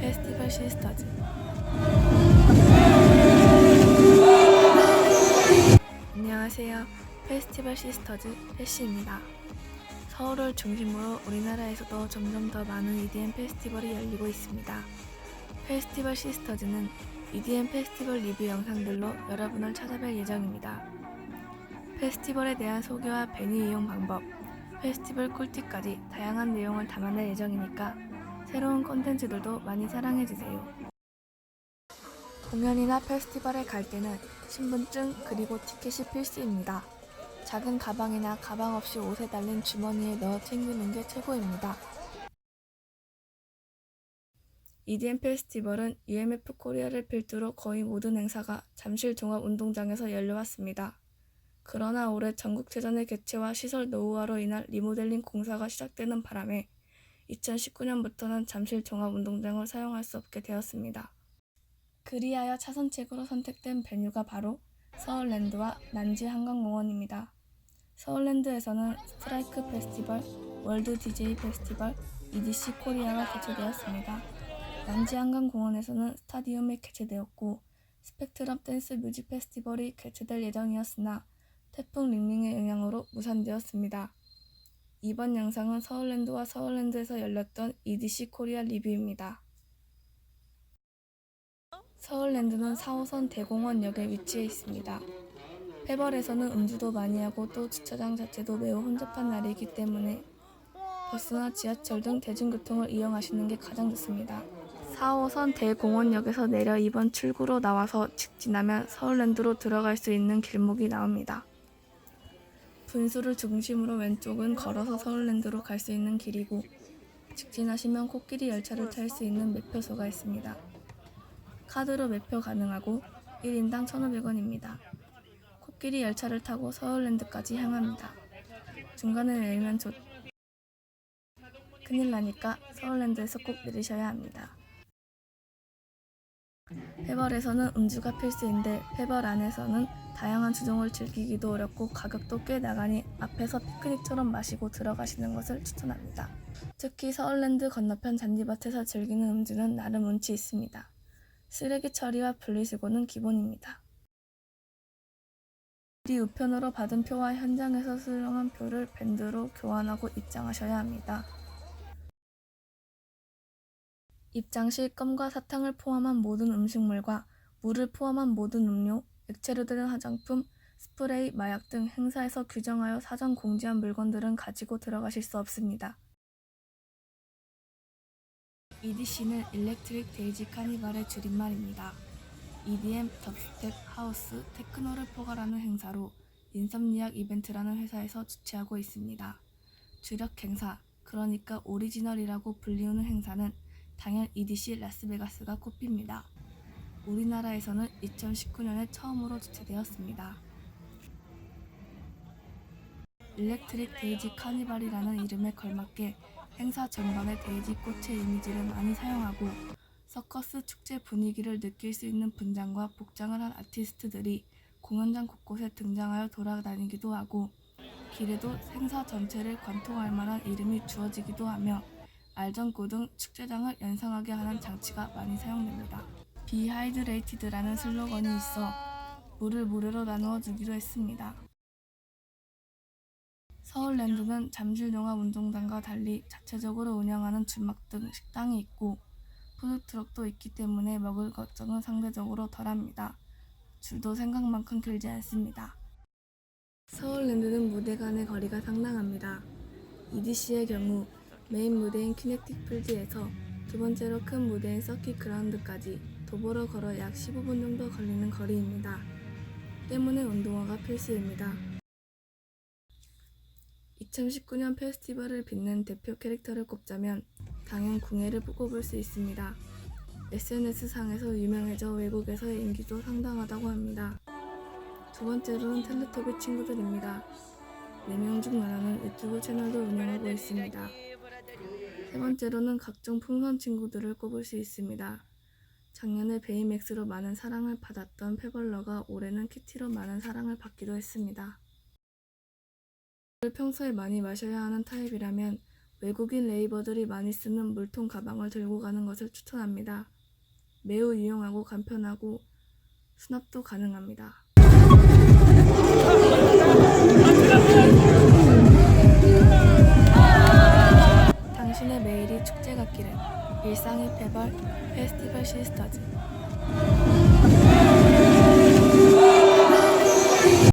페스티벌 시스터즈 안녕하세요. 페스티벌 시스터즈 패시입니다. 서울을 중심으로 우리나라에서도 점점 더 많은 EDM 페스티벌이 열리고 있습니다. 페스티벌 시스터즈는 EDM 페스티벌 리뷰 영상들로 여러분을 찾아뵐 예정입니다. 페스티벌에 대한 소개와 베니 이용 방법 페스티벌 꿀팁까지 다양한 내용을 담아낼 예정이니까 새로운 콘텐츠들도 많이 사랑해주세요. 공연이나 페스티벌에 갈 때는 신분증 그리고 티켓이 필수입니다. 작은 가방이나 가방 없이 옷에 달린 주머니에 넣어 챙기는 게 최고입니다. EDM 페스티벌은 UMF 코리아를 필두로 거의 모든 행사가 잠실 종합운동장에서 열려왔습니다. 그러나 올해 전국체전의 개최와 시설 노후화로 인한 리모델링 공사가 시작되는 바람에 2019년부터는 잠실 종합운동장을 사용할 수 없게 되었습니다. 그리하여 차선책으로 선택된 베뉴가 바로 서울랜드와 난지 한강공원입니다. 서울랜드에서는 스트라이크 페스티벌, 월드 DJ 페스티벌, EDC 코리아가 개최되었습니다. 난지 한강공원에서는 스타디움이 개최되었고 스펙트럼 댄스 뮤직 페스티벌이 개최될 예정이었으나 태풍 링링의 영향으로 무산되었습니다. 이번 영상은 서울랜드와 서울랜드에서 열렸던 EDC 코리아 리뷰입니다. 서울랜드는 4호선 대공원역에 위치해 있습니다. 페벌에서는 음주도 많이 하고 또 주차장 자체도 매우 혼잡한 날이기 때문에 버스나 지하철 등 대중교통을 이용하시는 게 가장 좋습니다. 4호선 대공원역에서 내려 2번 출구로 나와서 직진하면 서울랜드로 들어갈 수 있는 길목이 나옵니다. 분수를 중심으로 왼쪽은 걸어서 서울랜드로 갈 수 있는 길이고 직진하시면 코끼리 열차를 탈 수 있는 매표소가 있습니다. 카드로 매표 가능하고 1인당 1,500원입니다. 코끼리 열차를 타고 서울랜드까지 향합니다. 중간에 내리면 좋... 큰일 나니까 서울랜드에서 꼭 내리셔야 합니다. 페벌에서는 음주가 필수인데 페벌 안에서는 다양한 주종을 즐기기도 어렵고 가격도 꽤 나가니 앞에서 피크닉처럼 마시고 들어가시는 것을 추천합니다. 특히 서울랜드 건너편 잔디밭에서 즐기는 음주는 나름 운치 있습니다. 쓰레기 처리와 분리수거는 기본입니다. 미리 우편으로 받은 표와 현장에서 수령한 표를 밴드로 교환하고 입장하셔야 합니다. 입장 시 껌과 사탕을 포함한 모든 음식물과 물을 포함한 모든 음료, 액체로 된 화장품, 스프레이, 마약 등 행사에서 규정하여 사전 공지한 물건들은 가지고 들어가실 수 없습니다. EDC는 일렉트릭 데이지 카니발의 줄임말입니다. EDM, 덥스텝, 하우스, 테크노를 포괄하는 행사로 인썸니악 이벤트라는 회사에서 주최하고 있습니다. 주력 행사, 그러니까 오리지널이라고 불리우는 행사는 당연 EDC 라스베가스가 꼽힙니다. 우리나라에서는 2019년에 처음으로 주최되었습니다. 일렉트릭 데이지 카니발이라는 이름에 걸맞게 행사 전반에 데이지 꽃의 이미지를 많이 사용하고 서커스 축제 분위기를 느낄 수 있는 분장과 복장을 한 아티스트들이 공연장 곳곳에 등장하여 돌아다니기도 하고 길에도 행사 전체를 관통할 만한 이름이 주어지기도 하며 알전구 등 축제장을 연상하게 하는 장치가 많이 사용됩니다. 비하이드레이티드라는 슬로건이 있어 물을 무료로 나누어 주기로 했습니다. 서울랜드는 잠실종합운동장과 달리 자체적으로 운영하는 주막 등 식당이 있고 푸드트럭도 있기 때문에 먹을 걱정은 상대적으로 덜합니다. 줄도 생각만큼 길지 않습니다. 서울랜드는 무대 간의 거리가 상당합니다. EDC의 경우 메인 무대인 키네틱 필드에서 두 번째로 큰 무대인 서킷 그라운드까지 도보로 걸어 약 15분 정도 걸리는 거리입니다. 때문에 운동화가 필수입니다. 2019년 페스티벌을 빛낸 대표 캐릭터를 꼽자면 당연 궁예를 꼽을 수 있습니다. SNS상에서 유명해져 외국에서의 인기도 상당하다고 합니다. 두 번째로는 텔레토비 친구들입니다. 4명 중 하나는 유튜브 채널도 운영하고 있습니다. 세 번째로는 각종 풍선 친구들을 꼽을 수 있습니다. 작년에 베이맥스로 많은 사랑을 받았던 페벌러가 올해는 키티로 많은 사랑을 받기도 했습니다. 평소에 많이 마셔야 하는 타입이라면 외국인 레이버들이 많이 쓰는 물통 가방을 들고 가는 것을 추천합니다. 매우 유용하고 간편하고 수납도 가능합니다. 같기를 일상의 페벌 페스티벌 시스터즈